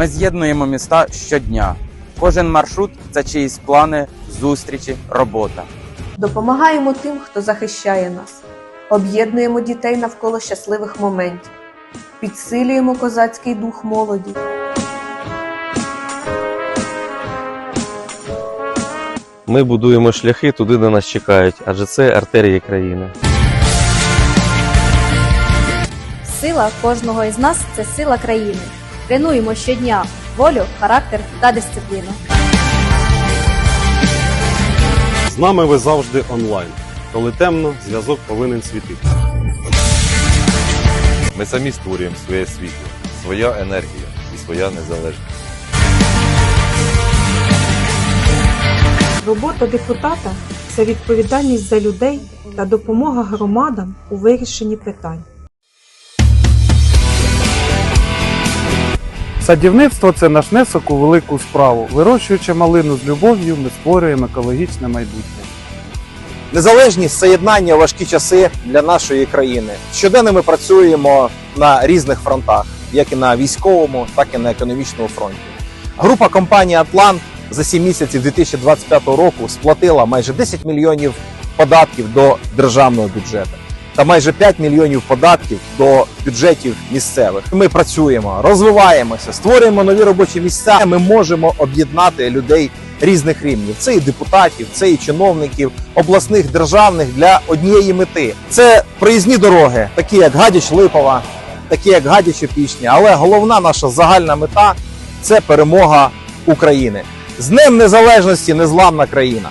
Ми з'єднуємо міста щодня. Кожен маршрут це чиїсь плани, зустрічі, робота. Допомагаємо тим, хто захищає нас, об'єднуємо дітей навколо щасливих моментів, підсилюємо козацький дух молоді. Ми будуємо шляхи туди, де нас чекають, адже це артерії країни. Сила кожного із нас це сила країни. Тренуємо щодня волю, характер та дисципліну. З нами ви завжди онлайн. Коли темно, зв'язок повинен світити. Ми самі створюємо своє світло, своя енергія і своя незалежність. Робота депутата це відповідальність за людей та допомога громадам у вирішенні питань. Садівництво це наш внесок у велику справу. Вирощуючи малину з любов'ю, ми створюємо екологічне майбутнє. Незалежність це єднання важкі часи для нашої країни. Щоденно ми працюємо на різних фронтах, як і на військовому, так і на економічному фронті. Група компанії Атлант за 7 місяців 2025 року сплатила майже 10 мільйонів податків до державного бюджету та майже 5 мільйонів податків до бюджетів місцевих. Ми працюємо, розвиваємося, створюємо нові робочі місця. Ми можемо об'єднати людей різних рівнів. Це і депутатів, це і чиновників обласних, державних для однієї мети. Це проїзні дороги, такі як Гадяч Липова, такі як Гадяч Опішня. Але головна наша загальна мета це перемога України. З Днем Незалежності незламна країна.